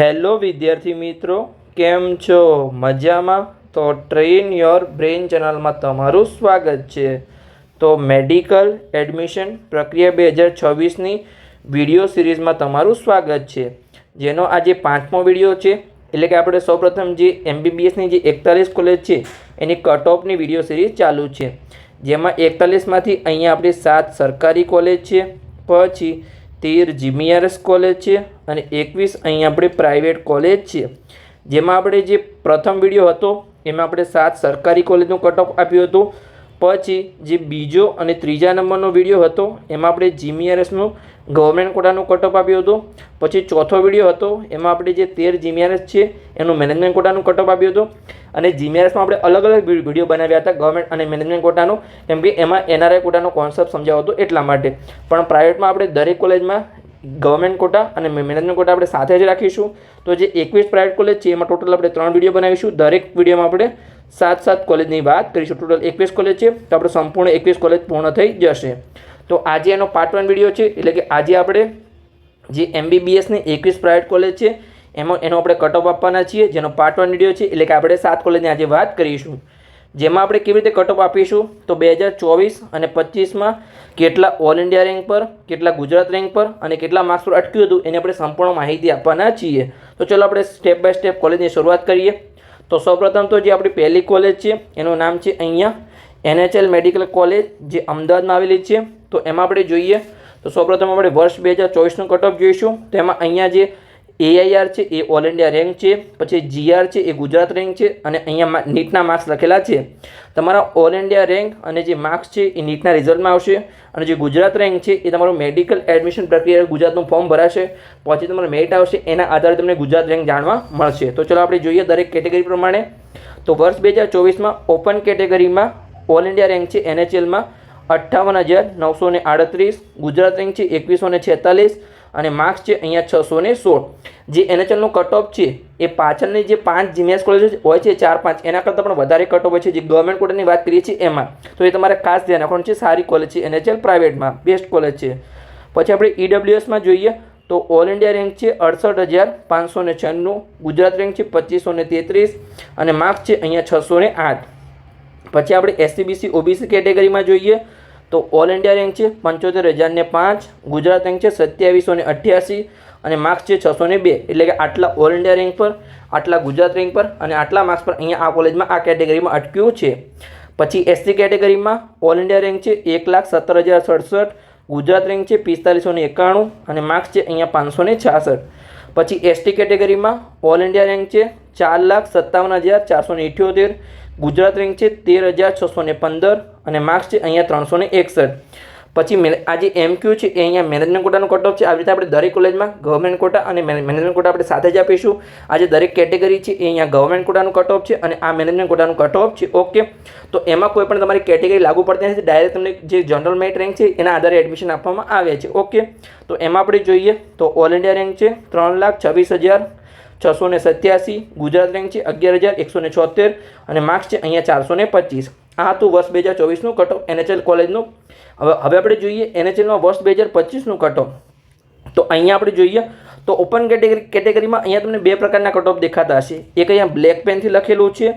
Hello વિદ્યાર્થી મિત્રો, કેમ છો? મજામાં? તો ટ્રેન યોર બ્રેન ચેનલમાં તમારું સ્વાગત છે. તો મેડિકલ એડમિશન પ્રક્રિયા બે હજાર છવ્વીસની વીડિયો સિરીઝમાં તમારું સ્વાગત છે. જેનો આજે પાંચમો વીડિયો છે. એટલે કે આપણે સૌપ્રથમ જે એમબીબીએસની જે એકતાલીસ કોલેજ છે, એની કટ ઓફની વીડિયો સિરીઝ ચાલુ છે. જેમાં એકતાલીસમાંથી અહીંયા આપણી સાત સરકારી કોલેજ છે. પછી તેર જીમીઆરએસ કોલેજ છે અને એકવીસ અહીં આપણે પ્રાઇવેટ કોલેજ છે. જેમાં આપણે જે પ્રથમ વીડિયો હતો, એમાં આપણે સાત સરકારી કોલેજનું કટઓફ આપ્યું હતું. પછી જે બીજો અને ત્રીજા નંબરનો વીડિયો હતો, એમાં આપણે જીમીઆરએસનું ગવર્મેન્ટ કોટાનું કટ ઓફ આપ્યું હતું. પછી ચોથો વીડિયો હતો, એમાં આપણે જે તેર જીમીઆરએસ છે, એનું મેનેજમેન્ટ કોટાનું કટ ઓફ આપ્યું હતું. અને જીમીઆરએસમાં આપણે અલગ અલગ વીડિયો બનાવ્યા હતા ગવર્મેન્ટ અને મેનેજમેન્ટ કોટાનું. કેમ કે એમાં એનઆરઆઈ કોટાનો કોન્સેપ્ટ સમજાવો હતો એટલા માટે. પણ પ્રાઇવેટમાં આપણે દરેક કોલેજમાં ગવર્મેન્ટ કોટા અને મેનેજમેન્ટ કોટા આપણે સાથે જ રાખીશું. તો જે એકવીસ પ્રાઇવેટ કોલેજ છે, એમાં ટોટલ આપણે ત્રણ વીડિયો બનાવીશું. દરેક વિડીયોમાં આપણે સાત સાત કોલેજની વાત કરીશું. ટોટલ એકવીસ કોલેજ છે, તો આપણે સંપૂર્ણ એકવીસ કોલેજ પૂર્ણ થઈ જશે. તો આજે એનો પાર્ટ વન વીડિયો છે, એટલે કે આજે આપણે જે એમબીબીએસની એકવીસ પ્રાઇવેટ કોલેજ છે, એમાં એનો આપણે કટ ઓફ આપવાના છીએ, જેનો પાર્ટ વન વીડિયો છે, એટલે કે આપણે સાત કોલેજની આજે વાત કરીશું. જેમાં આપણે કેવી રીતે કટ ઓફ આપીશું, તો બે હજાર ચોવીસ અને પચીસમાં કેટલા ઓલ ઇન્ડિયા રેન્ક પર, કેટલા ગુજરાત રેન્ક પર અને કેટલા માર્ક્સ પર અટક્યું હતું, એની આપણે સંપૂર્ણ માહિતી આપવાના છીએ. તો ચલો આપણે સ્ટેપ બાય સ્ટેપ કોલેજની શરૂઆત કરીએ. તો સૌપ્રથમ તો જે આપણી પહેલી કોલેજ છે, એનું નામ છે અહીંયા એનએચએલ મેડિકલ કોલેજ જે અમદાવાદમાં આવેલી છે, તો એમાં આપણે જોઈએ, તો સૌપ્રથમ આપણે વર્ષ બે હજાર ચોવીસનું કટઓફ જોઈશું તેમાં અહીંયા જે એઆઈઆર છે, એ ઓલ ઇન્ડિયા રેન્ક છે, પછી જીઆર છે, એ ગુજરાત રેન્ક છે, અને અહીંયા નીટના માર્ક્સ લખેલા છે. તમારા ઓલ ઇન્ડિયા રેન્ક અને જે માર્ક્સ છે, એ નીટના રિઝલ્ટમાં આવશે, અને જે ગુજરાત રેન્ક છે, એ તમારું મેડિકલ એડમિશન પ્રક્રિયા ગુજરાતનું ફોર્મ ભરાશે, પછી તમારું મેરિટ આવશે, એના આધારે તમને ગુજરાત રેન્ક જાણવા મળશે. તો ચલો આપણે જોઈએ દરેક કેટેગરી પ્રમાણે. તો વર્ષ બે હજાર ચોવીસમાં ઓપન કેટેગરીમાં ઓલ ઇન્ડિયા રેન્ક છે એનએચએલમાં. અઠ્ઠાવન હજાર નવસો ને આડત્રીસ, ગુજરાત રેન્ક છે એકવીસો ને છેતાલીસ અને માર્ક્સ છે અહીંયા છસો ને સોળ. જે એનએચએલનું કટ ઓફ છે એ પાછળની જે પાંચ જીમીએસ કોલેજ હોય છે ચાર પાંચ, એના કરતાં પણ વધારે કટ ઓફ હોય છે જે ગવર્મેન્ટ કોટાની વાત કરીએ છીએ એમાં. તો એ તમારે ખાસ ધ્યાન રાખવાનું છે, સારી કોલેજ છે એનએચએલ પ્રાઇવેટમાં બેસ્ટ કોલેજ છે. પછી આપણે ઈડબ્લ્યુએસમાં જોઈએ તો ઓલ ઇન્ડિયા રેન્ક છે અડસઠ હજાર પાંચસો ને છન્નું, ગુજરાત રેન્ક છે પચીસો ને તેત્રીસ અને માર્ક્સ છે અહીંયા છસો ને આઠ. પછી આપણે એસસીબીસી ઓબીસી કેટેગરીમાં જોઈએ તો ઓલ ઇન્ડિયા રેન્ક છે પંચોતેર હજારને પાંચ, ગુજરાત રેન્ક છે સત્યાવીસો ને અઠ્યાસી અને માર્ક્સ છે છસો ને બે. એટલે કે આટલા ઓલ ઇન્ડિયા રેન્ક પર, આટલા ગુજરાત રેન્ક પર અને આટલા માર્ક્સ પર અહીંયા આ કોલેજમાં આ કેટેગરીમાં અટક્યું છે. પછી એસસી કેટેગરીમાં ઓલ ઇન્ડિયા રેન્ક છે એક લાખ સત્તર હજાર સડસઠ, ગુજરાત રેન્ક છે પિસ્તાલીસો ને એકાણું અને માર્ક્સ છે અહીંયા પાંચસો ને છાસઠ. પછી એસટી કેટેગરીમાં ઓલ ઇન્ડિયા રેન્ક છે ચાર લાખ સત્તાવન હજાર ચારસો ને ઇઠ્યોતેર ગુજરાત રેન્ક છે તેર હજાર છસો ને પંદર અને માર્ક્સ છે અહીંયા ત્રણસો ને એકસઠ. પછી મે આ જે એમક્યુ છે એ અહીંયા મેનેજમેન્ટ કોટાનું કટ છે. આવી રીતે આપણે દરેક કોલેજમાં ગવર્મેન્ટ કોટા અને મેનેજમેન્ટ કોટા આપણે સાથે જ આપીશું. આ જે દરેક કેટેગરી છે એ અહીંયા ગવર્મેન્ટ કોટાનું કટ ઓફ છે અને આ મેનેજમેન્ટ કોટાનું કટ છે. ઓકે તો એમાં કોઈ પણ તમારી કેટેગરી લાગુ પડતી નથી. ડાયરેક્ટ તમને જે જનરલ મેરિટ રેન્ક છે એના આધારે એડમિશન આપવામાં આવે છે. ઓકે તો એમાં આપણે જોઈએ તો ઓલ ઇન્ડિયા રેન્ક છે ત્રણ લાખ છવ્વીસ હજાર છસો ને સત્યાસી, ગુજરાત રેન્ક છે અગિયાર હજાર એકસો ને છોતેર અને માર્ક્સ છે અહીંયા ચારસો ને પચીસ. આ હતું વર્ષ બે હજાર ચોવીસનું કટો એનએચએલ કોલેજનું હવે હવે આપણે જોઈએ એનએચએલમાં વર્ષ બે હજાર પચીસનું કટ તો અહીંયા આપણે જોઈએ, તો ઓપન કેટેગરી કેટેગરીમાં અહીંયા તમને બે પ્રકારના કટ દેખાતા હશે. એક અહીંયા બ્લેક પેનથી લખેલું છે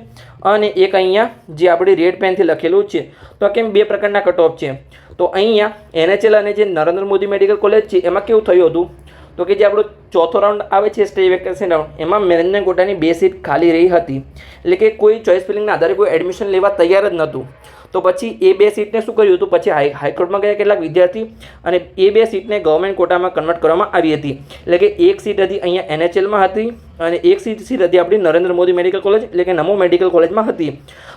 અને એક અહીંયા જે આપણી રેડ પેનથી લખેલું છે. તો કેમ બે પ્રકારના કટ છે? તો અહીંયા એનએચએલ અને જે નરેન્દ્ર મોદી મેડિકલ કોલેજ છે, એમાં કેવું થયું હતું? તો કે જે આપણો ચોથો રાઉન્ડ આવે છે સ્ટે વેકન્સી રાઉન્ડ એમાં મેનેજમેન્ટ કોટાની બે સીટ ખાલી રહી હતી. એટલે કે કોઈ ચોઇસ ફિલિંગના આધારે કોઈ એડમિશન લેવા તૈયાર જ નહોતું. તો પછી એ બે સીટને શું કર્યું હતું? પછી હાઈ હાઈકોર્ટમાં ગયા કેટલાક વિદ્યાર્થી અને એ બે સીટને ગવર્મેન્ટ કોટામાં કન્વર્ટ કરવામાં આવી હતી. એટલે કે એક સીટ હતી અહીંયા એનએચએલમાં હતી અને એક સીટ સીટ હતી આપણી નરેન્દ્ર મોદી મેડિકલ કોલેજ, એટલે કે નમો મેડિકલ કોલેજમાં હતી.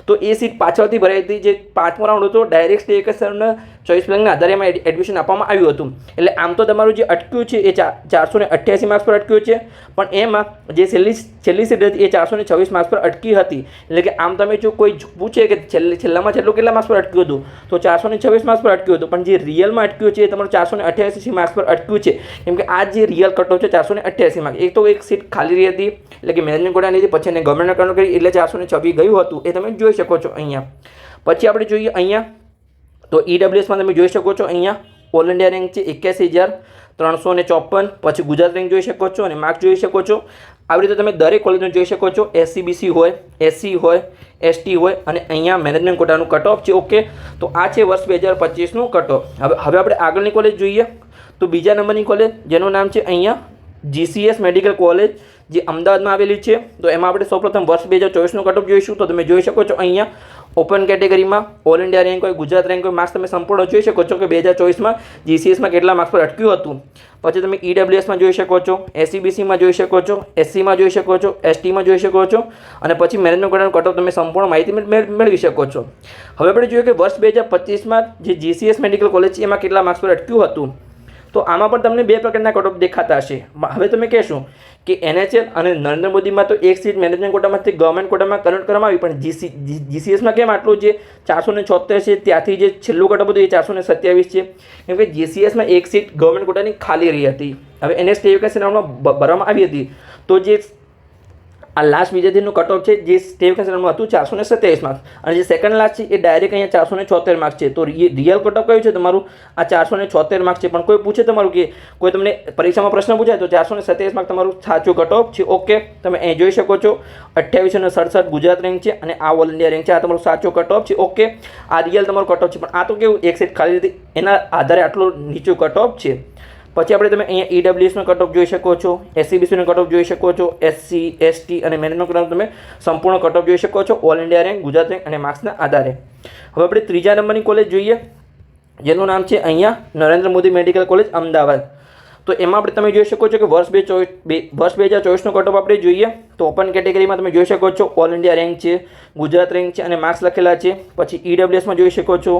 તો એ સીટ પાછળથી ભરાઈ હતી, જે પાંચમો રાઉન્ડ હતો ડાયરેક્ટ સ્ટે સરના ચોઈસ પ્લાનના આધારે એમાં એડમિશન આપવામાં આવ્યું હતું. એટલે આમ તો તમારું જે અટક્યું છે, એ ચારસો ને અઠ્યાસી માર્ક્સ પર અટક્યું છે, પણ એમાં જે છેલ્લી છેલ્લી સીટ હતી, એ ચારસો ને છવ્વીસ માર્ક્સ પર અટકી હતી. એટલે કે આમ તમે જો કોઈ પૂછે કે છેલ્લે, છેલ્લામાં છેલ્લું કેટલા માર્ક્સ પર અટક્યું હતું, તો ચારસો ને છવ્વીસ માર્ક્સ પર અટક્યું હતું. પણ જે રિયલમાં અટક્યું છે, એ તમારું ચારસો ને અઠ્યાસી માર્ક્સ પર અટક્યું છે. કેમ કે આ જે રિયલ કટો છે ચારસો ને અઠ્યાસી માર્ક એક તો એક સીટ ખાલી રહી હતી. એટલે કે મેનેજમેન્ટ કોટાની હતી. પછી એને ગવર્મેન્ટ અકાઉન્ટ કરી. એટલે ચારસો ને છવ્વીસ ગયું હતું. એ તમે જોઈ શકો છો અહીંયા. પછી આપણે જોઈએ અહીંયા. તો ઈડબ્લ્યુએસમાં તમે જોઈ શકો છો અહીંયા. ઓલ ઇન્ડિયા રેન્ક છે, એક્યાસી હજાર ત્રણસો ને ચોપન. પછી ગુજરાત રેન્ક જોઈ શકો છો અને માર્ક જોઈ શકો છો. આવી રીતે તમે દરેક કોલેજનું જોઈ શકો છો. એસસીબીસી હોય એસસી હોય એસટી હોય અને અહીંયા મેનેજમેન્ટ કોટાનું કટ ઓફ છે. ઓકે તો આ છે વર્ષ બે હજાર પચીસનું કટ ઓફ હવે હવે આપણે આગળની કોલેજ જોઈએ. તો બીજા નંબરની કોલેજ જેનું નામ છે અહીંયા જીસીએસ મેડિકલ કોલેજ જે અમદાવાદમાં આવેલી છે. તો એમાં આપણે સૌપ્રથમ વર્ષ બે હજાર ચોવીસનું કટઅપ જોઈશું. તો તમે જોઈ શકો છો અહીંયા ઓપન કેટેગરીમાં ઓલ ઇન્ડિયા રેન્ક હોય, ગુજરાત રેન્ક હોય માર્ક્સ તમે સંપૂર્ણ જોઈ શકો છો કે બે હજાર ચોવીસમાં જીસીએસમાં કેટલા માર્ક્સ પર અટક્યું હતું. પછી તમે ઈડબ્લ્યુએસમાં જોઈ શકો છો એસીબીસીમાં જોઈ શકો છો એસસીમાં જોઈ શકો છો એસટીમાં જોઈ શકો છો અને પછી મેનેજમેન્ટ કોટાનું કટઅપ તમે સંપૂર્ણ માહિતી મેળ- મેળ- મેળવી શકો છો. હવે આપણે જોઈએ કે વર્ષ બે હજાર પચીસમાં જે જીસીએસ મેડિકલ કોલેજ છે, એમાં કેટલા માર્ક્સ પર અટક્યું હતું. તો આમાં પણ તમને બે પ્રકારના કટ દેખાતા હશે. હવે તમે કહેશો કે એનએચએલ અને નરેન્દ્ર મોદીમાં તો એક સીટ મેનેજમેન્ટ કોટામાંથી ગવર્મેન્ટ કોટામાં કન્વર્ટ કરવામાં આવી, પણ જીસી જીસીએસમાં કેમ આટલું જે ચારસો ને છોતેર છે, ત્યાંથી જે છેલ્લું કટ હતું એ ચારસો ને સત્યાવીસ છે? કેમ કે જીસીએસમાં એક સીટ ગવર્મેન્ટ કોટાની ખાલી રહી હતી. હવે એને સ્ટે વેકેન્સી રાઉન્ડમાં ભરવામાં આવી હતી. તો જે આ લાસ્ટ વિદ્યાર્થીનું કટ ઓફ છે, જે સ્ટેવ વેકેન્સીમાં હતું ચારસો ને સત્યાવીસ માર્ક્સ અને જે સેકન્ડ લાસ્ટ છે, એ ડાયરેક્ટ અહીંયા ચારસો ને છોતેર માર્ક્સ છે. તો રિયલ કટ ઓફ કયું છે તમારું? આ ચારસો ને છોતેર માર્ક્સ છે. પણ કોઈ પૂછે તમારું કે, કોઈ તમને પરીક્ષામાં પ્રશ્ન પૂછાય તો ચારસો ને સત્યાવીસ માર્ક તમારું સાચું કટ ઓફ છે. ઓકે તમે અહીં જોઈ શકો છો. અઠ્યાવીસો ને સડસઠ ગુજરાત રેન્ક છે અને આ ઓલ ઇન્ડિયા રેન્ક છે. આ તમારો સાચો કટ ઓફ છે. ઓકે આ રિયલ તમારું કટ ઓફ છે. પણ આ તો કેવું, એક સેટ ખાલી હતી એના આધારે આટલું નીચું કટ ઓફ છે. પછી આપણે તમે અહીંયા ઈડબ્લ્યુએસનો કટઓફ જોઈ શકો છો એસસીબીસીનો કટઓફ જોઈ શકો છો એસસી એસટી અને મેનેજમેન્ટ કટઓફ તમે સંપૂર્ણ કટઓફ જોઈ શકો છો all India rank Gujarat rank અને માર્ક્સના આધારે. હવે આપણે ત્રીજા નંબરની કોલેજ જોઈએ, જેનું નામ છે અહીંયા નરેન્દ્ર મોદી મેડિકલ કોલેજ અમદાવાદ. તો એમાં આપણે તમે જોઈ શકો છો કે વર્ષ બે ચોવીસ બે, વર્ષ બે હજાર ચોવીસનો કટઓફ આપણે જોઈએ. તો ઓપન કેટેગરીમાં તમે જોઈ શકો છો ઓલ ઇન્ડિયા રેન્ક છે, ગુજરાત રેન્ક છે અને માર્ક્સ લખેલા છે. પછી ઈડબ્લ્યુએસમાં જોઈ શકો છો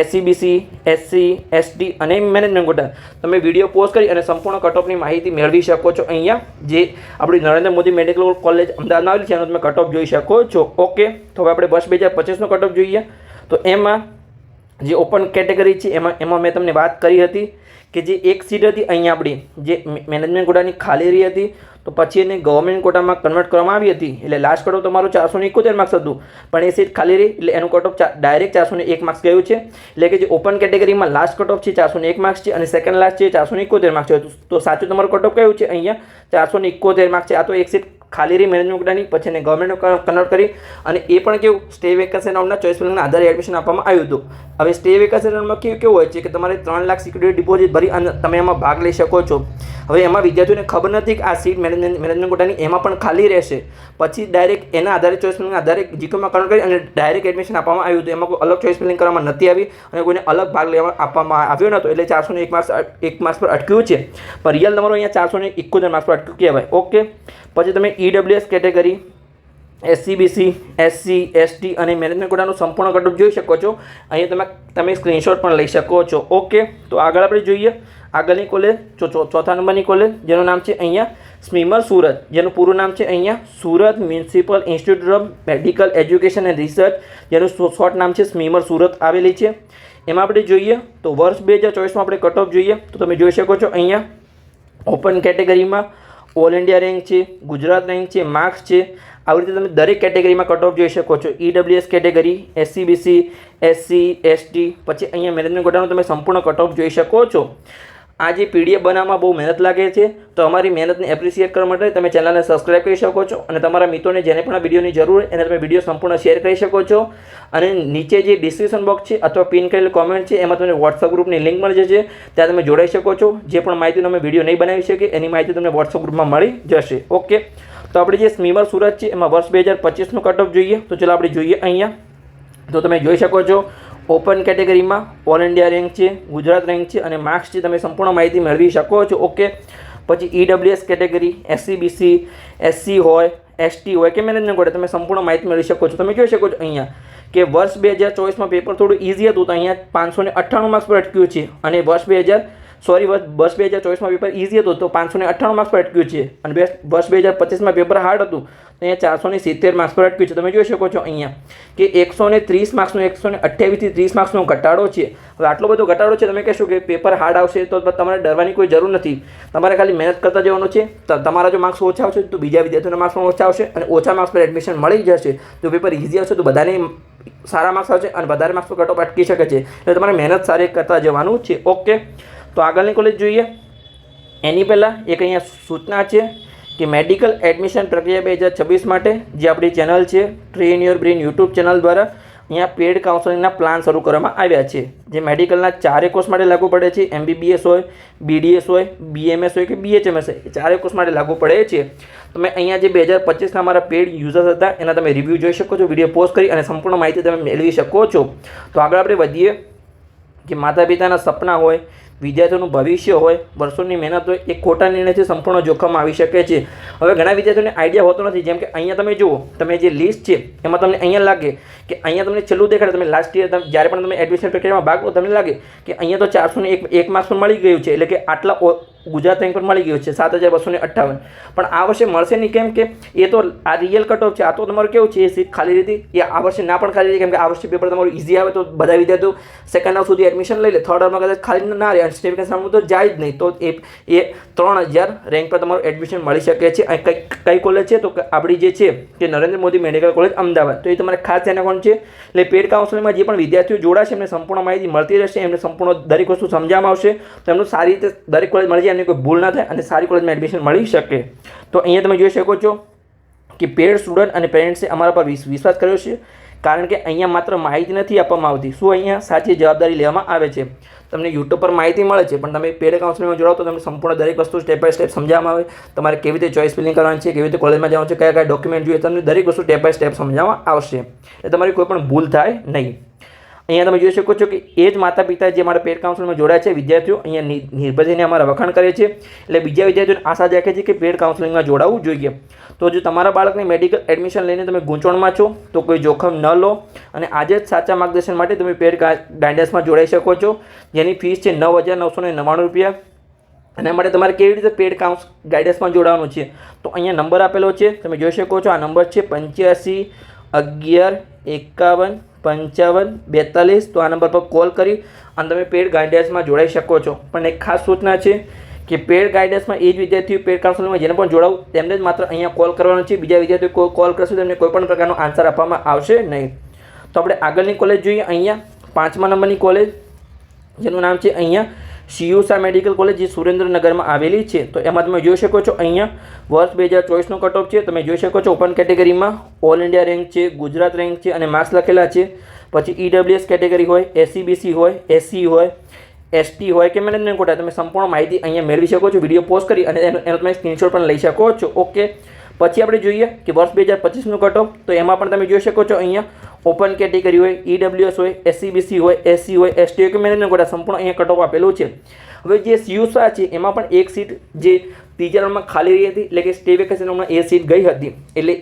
એસસીબીસી એસસી એસટી અને મેનેજમેન્ટ કોટા તમે વીડિયો પોસ્ટ કરી અને સંપૂર્ણ કટઓફની માહિતી મેળવી શકો છો અહીંયા. જે આપણી નરેન્દ્ર મોદી મેડિકલ કોલેજ અમદાવાદમાં આવેલી છે, એનો તમે કટઓફ જોઈ શકો છો. ઓકે તો હવે આપણે બસ બે હજાર પચીસનો કટઓફ જોઈએ. તો એમાં જે ઓપન કેટેગરી છે, એમાં એમાં મેં તમને વાત કરી હતી. કે જે એક સીટ હતી અહીંયા આપણી, જે મેનેજમેન્ટ કોટાની ખાલી રહી હતી, તો પછી એને ગવર્મેન્ટ કોટામાં કન્વર્ટ કરવામાં આવી હતી. એટલે લાસ્ટ કટ તમારું ચારસો ને એકોતેર માર્ક્સ હતું. પણ એ સીટ ખાલી રહી, એટલે એનું કટ ઓફ ડાયરેક્ટ ચારસો ને એક માર્ક્સ ગયું છે. એટલે કે જે ઓપન કેટેગરીમાં લાસ્ટ કટ છે ચારસો ને એક માર્ક્સ છે અને સેકન્ડ લાસ્ટ છે ચારસો ને એકોતેર માર્ક્સ છે. તો સાચું તમારું કટ ઓફ કયું છે અહીંયા? ચારસો ને એકોતેર માર્ક્સ છે. આ તો એક સીટ ખાલી રહી મેનેજમેન્ટ કોટાની પછી એને ગવર્મેન્ટ કન્વર્ટ કરી અને એ પણ કેવું સ્ટે વેકન્સી રાઉન્ડના ચોઈસ ફિલિંગના આધારે એડમિશન આપવામાં આવ્યું હતું. હવે સ્ટે વેકેશન રાઉન્ડમાં કેવું કેવું હોય છે કે તમારે ત્રણ લાખ સિક્યુરિટી ડિપોઝિટ ભરી અને તમે એમાં ભાગ લઈ શકો છો. હવે એમાં વિદ્યાર્થીઓને ખબર નથી કે આ સીટ મેનેજમેન્ટ મેનેજમેન્ટ કોટાની એમાં પણ ખાલી રહેશે. પછી ડાયરેક્ટ એના આધારે ચોઈસ ફિલિંગના આધારે જીકોમાં કન્વર્ટ કરી અને ડાયરેક્ટ એડમિશન આપવામાં આવ્યું હતું. એમાં કોઈ અલગ ચોઈસ ફિલિંગ કરવામાં નથી આવી અને કોઈને અલગ ભાગ લેવા આપવામાં આવ્યો નહોતો. એટલે ચારસો એક માર્ક્સ એક માર્ક્સ પર અટક્યું છે. પણ રિયલ તમારો અહીંયા ચારસો ને એકોતેર માર્ક્સ પર અટક્યું કહેવાય. ઓકે પછી તમે EWS category SEBC SC ST અને મેનેજમેન્ટ કોટાનું સંપૂર્ણ કટઅપ જોઈ શકો છો. અહીંયા તમે તમે સ્ક્રીનશોટ પણ લઈ શકો છો. ઓકે તો આગળ આપણે જોઈએ. આગળની કોલેજ ચોથા નંબરની કોલેજ જેનું નામ છે અહીંયા સ્મીમર સુરત. જેનું પૂરું નામ છે અહીંયા Surat municipal institute of medical education and research જેનું શોર્ટ નામ છે સ્મીમર સુરત આવેલી છે. એમાં આપણે જોઈએ, તો વર્ષ બે હજાર ચોવીસમાં આપણે કટઓફ જોઈએ. તો તમે જોઈ શકો છો અહીંયા ઓપન કેટેગરીમાં ઓલ ઇન્ડિયા રેન્ક છે, ગુજરાત રેન્ક છે માર્ક્સ છે. આવી રીતે તમે દરેક કેટેગરીમાં કટ ઓફ જોઈ શકો છો. EWS category SEBC SC ST પછી અહીંયા મેનેજમેન્ટ કોટાનું તમે સંપૂર્ણ કટ ઓફ જોઈ શકો છો. આ જે પીડીએફ બનાવવામાં બહુ મહેનત લાગે છે, તો અમારી મહેનતને એપ્રિસિએટ કરવા માટે તમે ચેનલને સબસ્ક્રાઈબ કરી શકો છો અને તમારા મિત્રોને જેને પણ આ વિડીયોની જરૂર એને તમે વીડિયો સંપૂર્ણ શેર કરી શકો છો. અને નીચે જે ડિસ્ક્રિપ્શન બોક્સ છે અથવા પિન કરેલ કોમેન્ટ છે, એમાં તમને વોટ્સઅપ ગ્રુપની લિંક મળી જશે. ત્યાં તમે જોડાઈ શકો છો. જે પણ માહિતી તમે વીડિયો નહીં બનાવી શકે એની માહિતી તમને વોટ્સઅપ ગ્રુપમાં મળી જશે. ઓકે તો આપણે જે સ્મીમર સુરત છે, એમાં વર્ષ બે હજાર પચીસનું કટઓફ જોઈએ. તો ચલો આપણે જોઈએ અહીંયા. તો તમે જોઈ શકો છો ઓપન કેટેગરીમાં ઓલ ઇન્ડિયા રેન્ક છે, ગુજરાત રેન્ક છે અને માર્ક્સ છે, તમે સંપૂર્ણ માહિતી મેળવી શકો છો. ઓકે. પછી ઈડબ્લ્યુએસ કેટેગરી એસસીબીસી એસસી હોય એસટી હોય કે મેનેજમેન્ટ હોય, તમે સંપૂર્ણ માહિતી મેળવી શકો છો. તમે જોઈ શકો છો અહીંયા કે વર્ષ બે હજાર ચોવીસમાં પેપર થોડું ઇઝી હતું, તો અહીંયા પાંચસો ને અઠ્ઠાણું માર્ક્સ પર અટક્યું છે. અને વર્ષ બે હજાર સોરી વર્ષ વર્ષ બે હજાર ચોવીસમાં પેપર ઇઝી હતું, તો પાંચસો ને અઠ્ઠાણું માર્ક્સ પર અટક્યું છે. અને બે, વર્ષ બે હજાર પચીસમાં પેપર હાર્ડ હતું અહીંયા ચારસો ને સિત્તેર માર્ક્સ પર અટક્યું છે. તમે જોઈ શકો છો અહીંયા કે એકસો ને ત્રીસ માર્ક્સનો એકસો ને અઠ્યાવીસથી ત્રીસ માર્ક્સનો ઘટાડો છે. હવે આટલો બધો ઘટાડો છે, તમે કહેશો કે પેપર હાર્ડ આવશે તો તમારે ડરવાની કોઈ જરૂર નથી. તમારે ખાલી મહેનત કરતા જવાનું છે. તમારા જો માર્ક્સ ઓછા આવશે, તો બીજા વિદ્યાર્થીઓના માર્ક્સ પણ ઓછા આવશે અને ઓછા માર્ક્સ પર એડમિશન મળી જશે. જો પેપર ઇઝી આવશે, તો બધાને સારા માર્ક્સ આવશે અને વધારે માર્ક્સ પર કટઓફ અટકી શકે છે. એટલે તમારે મહેનત સારી કરતા જવાનું છે. ઓકે. તો આગળની કોલેજ જોઈએ. એની પહેલાં એક અહીંયા સૂચના છે. કે મેડિકલ એડમિશન પ્રક્રિયા બે હજાર છવ્વીસ માટે, જે આપણી ચેનલ છે train your brain YouTube channel દ્વારા અહીંયા પેડ કાઉન્સેલિંગના પ્લાન શરૂ કરવામાં આવ્યા છે. જે મેડિકલના ચારે કોર્સ માટે લાગુ પડે છે. એમબીબીએસ હોય બીડીએસ હોય બીએમએસ હોય કે બીએચએમએસ હોય, એ ચારે કોર્સ માટે લાગુ પડે છે. તમે અહીંયા જે બે હજાર પચીસના અમારા પેડ યુઝર્સ હતા, એના તમે રિવ્યૂ જોઈ શકો છો વીડિયો પોસ્ટ કરી અને સંપૂર્ણ માહિતી તમે મેળવી શકો છો. તો આગળ આપણે વધીએ કે માતા પિતાના સપના હોય વિદ્યાર્થીઓનું ભવિષ્ય હોય, વર્ષોની મહેનત હોય, એ ખોટા નિર્ણયથી સંપૂર્ણ જોખમ આવી શકે છે. હવે ઘણા વિદ્યાર્થીઓને આઈડિયા હોતો નથી. જેમ કે અહીંયા તમે જુઓ, તમે જે લિસ્ટ છે, એમાં તમને અહીંયા લાગે કે અહીંયા તમને છેલ્લું દેખાડે, તમે લાસ્ટ યર જ્યારે પણ તમે એડમિશન પ્રક્રિયામાં ભાગ લો, તમને લાગે કે અહીંયા તો ચારસો એક એક માર્ક્સ પણ મળી ગયું છે. એટલે કે આટલા ગુજરાત રેન્ક પર મળી ગયું છે, સાત હજાર બસો અઠ્ઠાવન. પણ આ વર્ષે મળશે નહીં કેમ કે એ તો આ રિયલ કટ ઓફ છે. આ તો તમારું કેવું છે, એ સીટ ખાલી રીતે એ આ વર્ષે ના પણ ખાલી રહી, કેમ કે આ વર્ષે પેપર તમારું ઇઝી આવે તો બધા વિદ્યાર્થીઓ સેકન્ડ હાફ સુધી એડમિશન લઈ લે. થર્ડ હાફમાં કદાચ ખાલી ના રહે સર્ટિફિકેટ સામે તો જાય જ નહીં. તો એ એ ત્રણ હજાર રેન્ક પર તમારું એડમિશન મળી શકે છે. કઈ કઈ કોલેજ છે? તો આપણી જે છે, કે નરેન્દ્ર મોદી મેડિકલ કોલેજ અમદાવાદ. તો એ તમારે ખાસ ધ્યાન રાખવાનું છે. એટલે પેડ કાઉન્સેલિંગમાં જે પણ વિદ્યાર્થીઓ જોડાશે, એમને સંપૂર્ણ માહિતી મળતી રહેશે, એમને સંપૂર્ણ દરેક વસ્તુ સમજાવવામાં આવશે. તો એમનું સારી રીતે દરેક કોલેજ મળી જાય. એમને કોઈ ભૂલ ના થાય અને સારી કોલેજમાં એડમિશન મળી શકે. તો અહીંયા તમે જોઈ શકો છો કે પેડ સ્ટુડન્ટ અને પેરેન્ટ્સે અમારા પર વિશ- વિશ્વાસ કર્યો છે. કારણ કે અહીંયા માત્ર માહિતી નથી આપવામાં આવતી. શું અહીંયા સાચી જવાબદારી લેવામાં આવે છે? તમને યુટ્યુબ પર માહિતી મળે છે, પણ તમે પેડ કાઉન્સિલિંગમાં જોડાઓ તો તમને સંપૂર્ણ દરેક વસ્તુ સ્ટેપ બાય સ્ટેપ સમજાવવામાં આવે. તમારે કેવી રીતે ચોઇસ ફિલિંગ કરવાની છે, કેવી રીતે કોલેજમાં જવાનું છે કયા કયા ડોક્યુમેન્ટ જોઈએ, તમને દરેક વસ્તુ સ્ટેપ બાય સ્ટેપ સમજાવવામાં આવશે. એટલે તમારી કોઈ પણ ભૂલ થાય નહીં. અહીંયા તમે જોઈ શકો છો કે એ જ માતા પિતા જે અમારા પેડ કાઉન્સિલમાં જોડાયા છે, વિદ્યાર્થીઓ, અહીંયા નિ- નિર્ભયને અમારા વખાણ કરે છે. એટલે બીજા વિદ્યાર્થીઓને આશા રાખે છે કે પેડ કાઉન્સિલિંગમાં જોડાવવું જોઈએ. તો જો તમારા બાળકને મેડિકલ એડમિશન લઈને તમે ગૂંચવણમાં છો, તો કોઈ જોખમ ન લો. અને આજે જ સાચા માર્ગદર્શન માટે તમે પેડ ગાઈડન્સમાં જોડાઈ શકો છો. જેની ફીસ છે નવ હજાર નવસો ને નવ્વાણું રૂપિયા. એના માટે તમારે કેવી રીતે પેડ કાઉન્સ ગાઈડન્સમાં જોડાવાનું છે? તો અહીંયા નંબર આપેલો છે. તમે જોઈ શકો છો આ નંબર છે પંચ્યાસી, અગિયાર, એકાવન પંચાવન, બેતાલીસ. તો આ નંબર પર કોલ કરી અને તમે પેડ ગાઈડન્સમાં જોડાઈ શકો છો. પણ એક ખાસ સૂચના છે કે પેડ ગાઈડન્સમાં એ જ વિદ્યાર્થીઓ પેડ કાઉન્સેલિંગમાં જેને પણ જોડાવું, તેમને જ માત્ર અહીંયા કોલ કરવાનો છે. બીજા વિદ્યાર્થીઓ કોલ કરશે તેમને કોઈ પણ પ્રકારનો આન્સર આપવામાં આવશે નહીં. તો આપણે આગળની કોલેજ જોઈએ. અહીંયા પાંચમા નંબરની કોલેજ જેનું નામ છે અહીંયા શિયુસા મેડિકલ કોલેજ જે સુરેન્દ્રનગરમાં આવેલી છે, તો એમાં તમે જોઈ શકો છો અહીંયા વર્ષ બે હજાર ચોવીસનો કટઓફ છે. તમે જોઈ શકો છો ઓપન કેટેગરીમાં ઓલ ઇન્ડિયા રેન્ક છે, ગુજરાત રેન્ક છે અને માર્ક્સ લખેલા છે. પછી ઈડબ્લ્યુએસ કેટેગરી હોય એસસીબીસી હોય એસસી હોય એસટી હોય કે મેનેજમેન્ટ કોટા તમે સંપૂર્ણ માહિતી અહીંયા મેળવી શકો છો. વીડિયો પોસ્ટ કરી અને એનો એનો તમે સ્ક્રીનશોટ પણ લઈ શકો છો. ઓકે પછી આપણે જોઈએ કે વર્ષ બે હજાર પચીસનું કટઓફ તો એમાં પણ તમે જોઈ શકો છો અહીંયા ઓપન કેટેગરી હોય ઈડબ્લ્યુએસ હોય એસસીબીસી હોય એસસી હોય એસટી હોય મેનેજમેન્ટ કોટા, સંપૂર્ણ અહીંયા કટઓફ આપેલું છે. હવે જે સીયુસા છે, એમાં પણ એક સીટ જે ત્રીજા રાઉન્ડમાં ખાલી રહી હતી, એટલે કે સ્ટે વેકેશન હમણાં એ સીટ ગઈ હતી. એટલે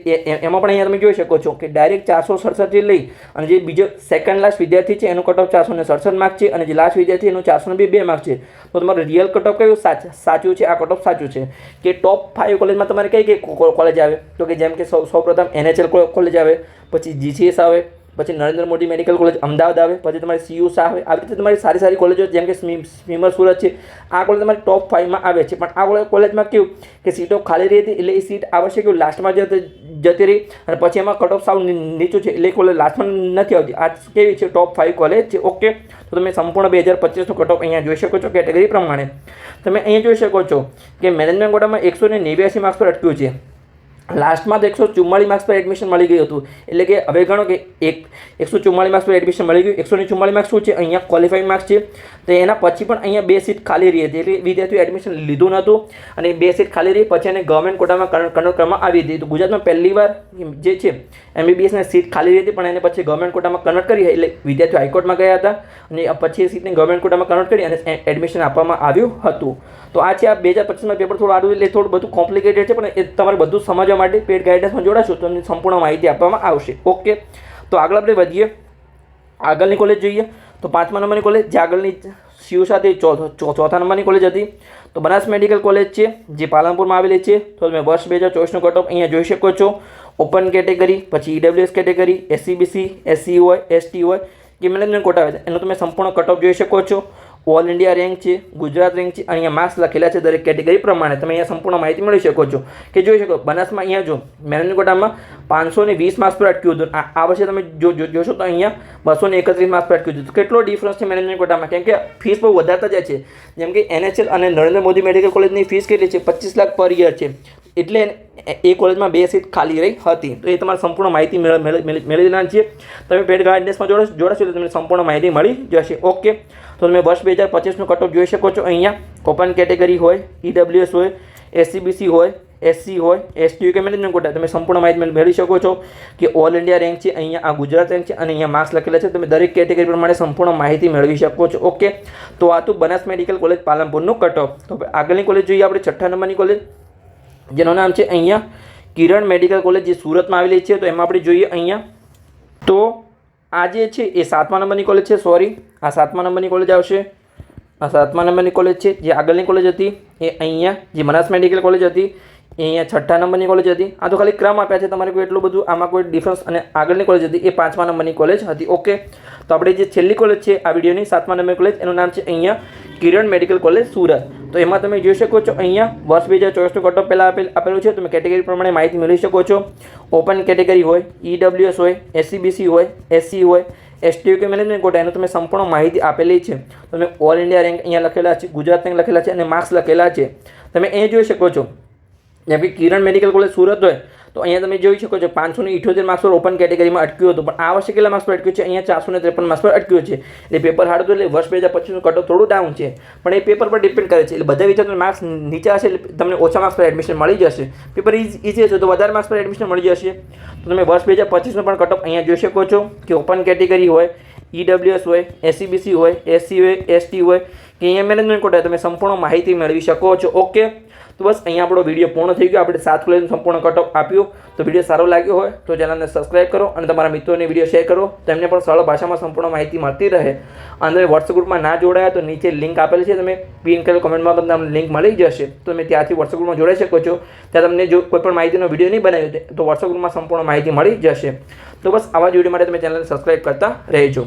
એમાં પણ અહીંયા તમે જોઈ શકો છો કે ડાયરેક્ટ ચારસો સડસઠથી લઈ અને જે બીજો સેકન્ડ લાસ્ટ વિદ્યાર્થી છે, એનો કટ ઓફ ચારસો ને સડસઠ માર્ક છે અને જે લાસ્ટ વિદ્યાર્થી એનો ચારસો બે બે માર્ક છે. તો તમારું રિયલ કટઓફ કયું? સાચ, સાચું છે? આ કટઓફ સાચું છે. કે ટોપ ફાઇવ કોલેજમાં તમારે કઈ કઈ કોલેજ આવે? તો કે જેમ કે સૌ, સૌપ્રથમ એનએચએલ કોલેજ આવે, પછી જીસીએસ આવે પછી નરેન્દ્ર મોદી મેડિકલ કોલેજ અમદાવાદ આવે, પછી તમારી સીયુ શાહ આવે. આવી રીતે તમારી સારી સારી કોલેજો જેમ કે સ્મી- સ્મીમર સુરત છે, આ કોલેજ તમારી ટોપ ફાઇવમાં આવે છે. પણ આ કોલેજ કોલેજમાં કેવું કે સીટો ખાલી રહી હતી એટલે એ સીટ આવશે કેવું લાસ્ટમાં જતી રહી અને પછી એમાં કટ ઓફ સાવ નીચું છે એટલે કોલેજ લાસ્ટમાં નથી આવતી. આ કેવી છે? ટોપ ફાઇવ કોલેજ છે. ઓકે. તો તમે સંપૂર્ણ બે હજાર પચીસનું કટ ઓફ અહીંયા જોઈ શકો છો કેટેગરી પ્રમાણે. તમે અહીંયા જોઈ શકો છો કે મેનેજમેન્ટ કોટામાં એકસો ને નેવ્યાસી માર્ક્સ પર અટક્યું છે. લાસ્ટમાં તો એકસો ચુમ્માળી માર્ક્સ પર એડમિશન મળી ગયું હતું. એટલે કે હવે ગણો કે એક, એકસો ચુમ્માળી માર્ક્સ પર એડમિશન મળી ગયું. એકસો ને ચુમ્માળીસ માર્ક્સ શું છે? અહીંયા ક્વોલિફાઈ માર્ક્સ છે. તો એના પછી પણ અહીંયા બે સીટ ખાલી રહી હતી. એટલે વિદ્યાર્થીઓ એડમિશન લીધું નહોતું અને બે સીટ ખાલી રહી. પછી એને ગવર્મેન્ટ કોટામાં કન્વર્ટ કરવામાં આવી હતી. તો ગુજરાતમાં પહેલી વાર જે છે એમબીબીએસની સીટ ખાલી રહી હતી. પણ એને પછી ગવર્મેન્ટ કોટામાં કન્વર્ટ કરી. એટલે વિદ્યાર્થીઓ હાઈકોર્ટમાં ગયા હતા. અને પછી સીટને ગવર્મેન્ટ કોટામાં કન્વર્ટ કરી અને એડમિશન આપવામાં આવ્યું હતું. તો આ છે આ બે હજાર પચીસમાં પેપર થોડું આડું એટલે થોડું બધું કોમ્પ્લિકેટેડ છે. પણ એ તમારે બધું સમજવા માટે પેડ ગાઈડન્સમાં જોડાશો તો તમને સંપૂર્ણ માહિતી આપવામાં આવશે. ઓકે તો આગળ આપણે વધીએ. આગળની કોલેજ જોઈએ. તો પાંચમા નંબરની કોલેજ જે આગળની સીઓ સાથે ચોથા નંબરની કોલેજ હતી. તો બનાસ મેડિકલ કોલેજ છે, જે પાલનપુરમાં આવેલી છે. તો તમે વર્ષ બે હજાર ચોવીસનું કટઓફ અહીંયા જોઈ શકો છો. ઓપન કેટેગરી પછી ઈડબ્લ્યુએસ કેટેગરી એસસીબીસી એસસી હોય એસટી હોય કે મેનેજમેન્ટ કોટા આવે છે. એનો તમે સંપૂર્ણ કટઓફ જોઈ શકો છો. ઓલ ઇન્ડિયા રેન્ક છે, ગુજરાત રેન્ક છે અહીંયા માર્ક્સ લખેલા છે દરેક કેટેગરી પ્રમાણે. તમે અહીંયા સંપૂર્ણ માહિતી મળી શકો છો. કે જોઈ શકો, બનાસમાં અહીંયા જો મેનેજમેન્ટ કોટામાં પાંચસો ને વીસ માર્ક્સ પર અટક્યું હતું. આ વર્ષે તમે જો- જોશો તો અહીંયા બસો ને એકત્રીસ માર્ક્સ પર અટક્યું હતું. કેટલો ડિફરન્સ છે મેનેજમેન્ટ કોટામાં કેમ કે ફીસ બહુ વધારતા જાય છે. જેમ કે એનએચએલ અને નરેન્દ્ર મોદી મેડિકલ કોલેજની ફીસ કેટલી છે? પચીસ લાખ પર યર છે. એટલે એ કોલેજમાં બે સીટ ખાલી રહી હતી. તો એ તમારે સંપૂર્ણ માહિતી મેળ- મેળ- મેળ- મેળવી દેવાના છીએ તમે પેડ ગાઈડન્સમાં જોડો જોડાશો તો તમને સંપૂર્ણ માહિતી મળી જશે. ઓકે. તો તમે વર્ષ બે હજાર પચીસનું કટઓફ જોઈ શકો છો અહીંયા. ઓપન કેટેગરી હોય ઈડબ્લ્યુએસ હોય એસસીબીસી હોય એસસી હોય એસટી કે મેનેજમેન્ટ કોટા તમે સંપૂર્ણ માહિતી મેળ- મેળવી શકો છો કે ઓલ ઇન્ડિયા રેન્ક છે, અહીંયા આ ગુજરાત રેન્ક છે અને અહીંયા માર્ક્સ લખેલા છે. તમે દરેક કેટેગરી પ્રમાણે સંપૂર્ણ માહિતી મેળવી શકો છો. ઓકે. તો આ તો બનાસ મેડિકલ કોલેજ પાલનપુરનું કટઓફ તો આગળની કોલેજ જોઈએ આપણે. છઠ્ઠા નંબરની કોલેજ જેનું નામ છે અહીંયા કિરણ મેડિકલ કોલેજ જે સુરતમાં આવેલી છે, તો એમાં આપણે જોઈએ અહીંયા. તો આ જે છે, એ સાતમા નંબરની કોલેજ છે સોરી આ સાતમા નંબરની કોલેજ આવશે. આ સાતમા નંબરની કોલેજ છે, જે આગળની કોલેજ હતી, એ અહીંયા જે મનાસ મેડિકલ કોલેજ હતી એ અહીંયા છઠ્ઠા નંબરની કોલેજ હતી. આ તો ખાલી ક્રમ આપ્યા છે. તમારે કોઈ એટલું બધું આમાં કોઈ ડિફરન્સ અને આગળની કોલેજ હતી એ પાંચમા નંબરની કોલેજ હતી. ઓકે તો આપણે જે છેલ્લી કોલેજ છે, આ વિડીયોની સાતમા નંબરની કોલેજ એનું નામ છે અહીંયા કિરણ મેડિકલ કોલેજ સુરત. તો એમાં તમે જોઈ શકો છો, અહીંયા વર્ષ બે હજાર ચોવીસનું કટઓફ પહેલાં આપેલ, આપેલું છે. તમે કેટેગરી પ્રમાણે માહિતી મેળવી શકો છો. ઓપન કેટેગરી હોય ઈડબ્લ્યુએસ હોય એસસીબીસી હોય એસસી હોય એસટી કે મેનેજમેન્ટ કોટા એનું તમે સંપૂર્ણ માહિતી આપેલી છે. તમે ઓલ ઇન્ડિયા રેન્ક અહીંયા લખેલા છે, ગુજરાત રેન્ક લખેલા છે અને માર્ક્સ લખેલા છે. તમે એ જોઈ શકો છો જેમ કે કિરણ મેડિકલ કોલેજ સુરત હોય, તો અહીંયા તમે જોઈ શકો છો પાંચસો ને ઇઠોતેર માર્ક્સ પર ઓપન કેટેગરીમાં અટક્યું હતું. પણ આ વર્ષે કેટલા માર્ક્સ પર અટક્યું છે? અહીંયા ચારસો ને ત્રેપન માર્ક્સ પર અટક્યું છે. એટલે પેપર હાર્ડ હતું એટલે વર્ષ બે હજાર પચીસનું કટઓફ થોડું ડાઉન છે. પણ એ પેપર પર ડિપેન્ડ કરે છે. એટલે બધા વિચાર માર્ક્સ નીચા હશે એટલે તમને ઓછા માર્ક્સ પર એડમિશન મળી જશે. પેપર ઇઝી હશે તો વધારે માર્ક્સ પર એડમિશન મળી જશે. તો તમે વર્ષ બે હજાર પચીસનું પણ કટઓફ અહીંયા જોઈ શકો છો કે ઓપન કેટેગરી હોય ઈડબ્લ્યુએસ હોય એસસીબીસી હોય એસસી હોય એસટી હોય, કે અહીંયા મેનેજમેન્ટ કોટા તમે સંપૂર્ણ માહિતી મેળવી શકો છો. ઓકે તો બસ, અહીંયા આપણો વીડિયો પૂર્ણ થઈ ગયો. આપણે સાત કોલેજનું સંપૂર્ણ કટઓફ આપ્યું. તો વીડિયો સારો લાગ્યો હોય, તો ચેનલને સબસ્ક્રાઈબ કરો અને તમારા મિત્રોને વીડિયો શેર કરો. તેમને પણ સરળ ભાષામાં સંપૂર્ણ માહિતી મળતી રહે. અને વોટ્સઅપ ગ્રુપમાં ના જોડાયા તો નીચે લિંક આપેલી છે. તમે પિન કરેલ કોમેન્ટમાં પણ તમને લિંક મળી જશે. તો તમે ત્યાંથી વોટ્સઅપ ગ્રુપમાં જોડાઈ શકો છો. ત્યાં તમને જો કોઈ પણ માહિતીનો વીડિયો નહીં બનાવ્યો તો વોટ્સઅપ ગ્રુપમાં સંપૂર્ણ માહિતી મળી જશે. તો બસ, આવા જ વીડિયો માટે તમે ચેનલને સબસ્ક્રાઈબ કરતા રહેજો.